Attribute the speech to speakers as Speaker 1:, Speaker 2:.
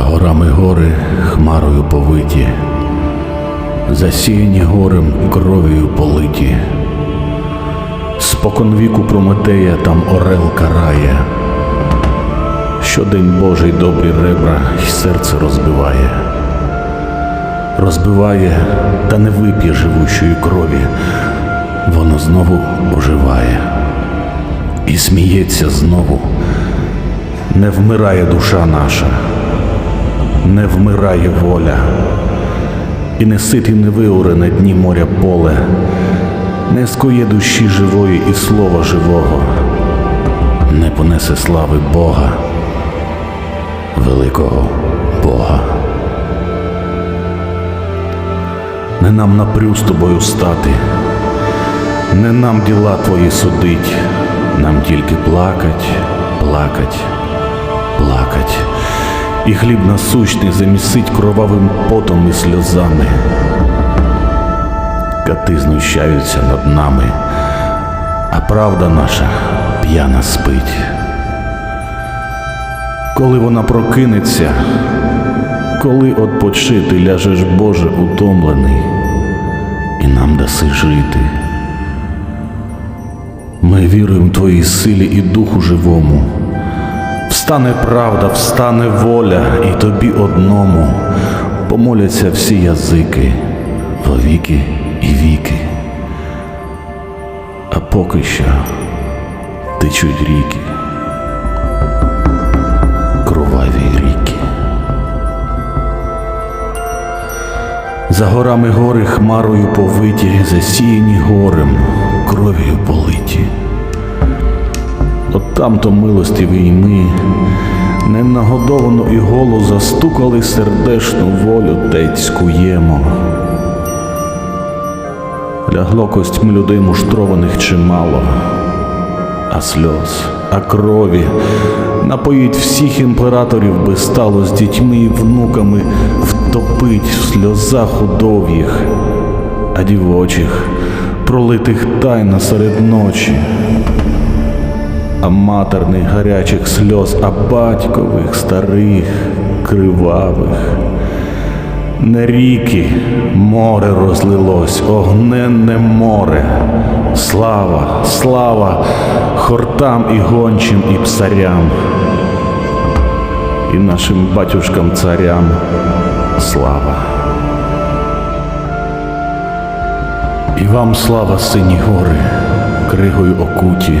Speaker 1: гори хмарою повиті, засіяні горем кров'ю политі. Спокон віку Прометея там орел карає, щодень Божий добрі ребра й серце розбиває, розбиває та не вип'є живущої крові, воно знову оживає і сміється знову. Не вмирає душа наша, не вмирає воля, і не сит і не виуре на дні моря поле, не скоє душі живої і слова живого, не понесе слави Бога, великого Бога. Не нам напрю з тобою стати, не нам діла твої судить, нам тільки плакать, плакать, плакать, і хліб насущний замісить кровавим потом і сльозами. Кати знущаються над нами, а правда наша п'яна спить. Коли вона прокинеться, коли отпочити ляжеш, Боже, утомлений, і нам даси жити. Ми віруємо Твоїй силі і духу живому. Встане правда, встане воля, і тобі одному помоляться всі язики во віки і віки. А поки що течуть ріки, кроваві ріки. За горами гори хмарою повиті, засіяні горем, кров'ю политі. От там то милостиві й ми, ненагодовану і голу застукали сердешну волю тець скуємо. Лягло костьми людей муштрованих чимало, а сльоз, а крові напоїть всіх імператорів би стало з дітьми і внуками втопить в сльозах удов'їх, а дівочих, пролитих тайно серед ночі, а матерних гарячих сльоз, а батькових старих, кривавих. Не ріки, море розлилось, огненне море. Слава, слава хортам і гончим, і псарям, і нашим батюшкам царям слава. І вам слава, сині гори, кригою окуті,